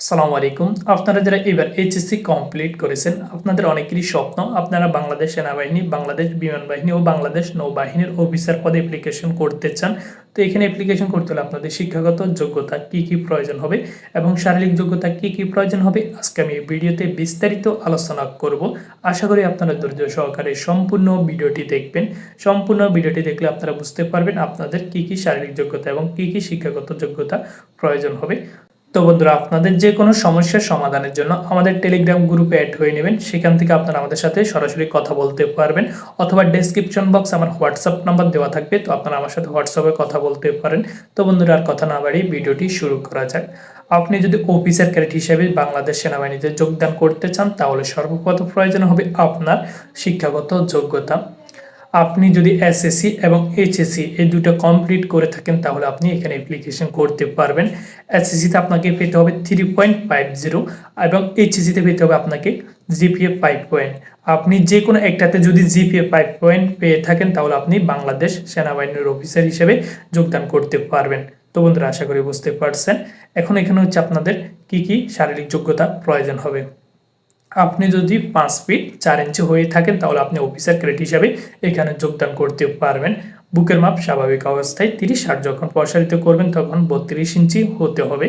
আসসালামু আলাইকুম। আপনারা যারা এবার এইচএসসি কমপ্লিট করেছেন, আপনাদের অনেকেরই স্বপ্ন, আপনারা বাংলাদেশ সেনাবাহিনী, বাংলাদেশ বিমান বাহিনী ও বাংলাদেশ নৌবাহিনীর অফিসার পদে অ্যাপ্লিকেশন করতে চান। তো এখানে অ্যাপ্লিকেশন করতে হলে আপনাদের শিক্ষাগত যোগ্যতা কি কি প্রয়োজন হবে এবং শারীরিক যোগ্যতা কি কি প্রয়োজন হবে, আজকে আমি এই ভিডিওতে বিস্তারিত আলোচনা করব। আশা করি আপনারা ধৈর্য সহকারে সম্পূর্ণ ভিডিওটি দেখবেন। সম্পূর্ণ ভিডিওটি দেখলে আপনারা বুঝতে পারবেন আপনাদের কি কি শারীরিক যোগ্যতা এবং কি কি শিক্ষাগত যোগ্যতা প্রয়োজন হবে। তো বন্ধুরা, আপনাদের যে কোনো সমস্যার সমাধানের জন্য আমাদের টেলিগ্রাম গ্রুপে অ্যাড হয়ে নেবেন। সেখান থেকে আপনারা আমাদের সাথে সরাসরি কথা বলতে পারবেন অথবা ডেসক্রিপশন বক্স আমার হোয়াটসঅ্যাপ নাম্বার দেওয়া থাকবে, তো আপনারা আমার সাথে হোয়াটসঅ্যাপে কথা বলতে পারেন। তো বন্ধুরা, আর কথা না বাড়িয়ে ভিডিওটি শুরু করা যাক। আপনি যদি অফিসার ক্যারেট হিসেবে বাংলাদেশ সেনাবাহিনীতে যোগদান করতে চান, তাহলে সর্বপ্রথম প্রয়োজন হবে আপনার শিক্ষাগত যোগ্যতা। আপনি যদি এসএসসি এবং এইচএসসি এই দুটো কমপ্লিট করে থাকেন, তাহলে আপনি এখানে অ্যাপ্লিকেশন করতে পারবেন। এসএসসিতে আপনাকে পেতে হবে থ্রি পয়েন্ট ফাইভ জিরো এবং এইচএসসিতে পেতে হবে আপনাকে জিপিএ ফাইভ পয়েন্ট আপনি যে কোনো একটাতে যদি জিপিএ ফাইভ পয়েন্ট পেয়ে থাকেন, তাহলে আপনি বাংলাদেশ সেনাবাহিনীর অফিসার হিসেবে যোগদান করতে পারবেন। তো বন্ধুরা, আশা করি বুঝতে পারছেন। এখন এখানে হচ্ছে আপনাদের কি কি শারীরিক যোগ্যতা প্রয়োজন হবে। আপনি যদি পাঁচ ফিট চার ইঞ্চি হয়ে থাকেন, তাহলে আপনি অফিসার ক্রেডিট হিসাবে এখানে যোগদান করতে পারবেন। বুকের মাপ স্বাভাবিক অবস্থায় তিরিশ ষাট যখন প্রসারিত করবেন, তখন বত্রিশ ইঞ্চি হতে হবে।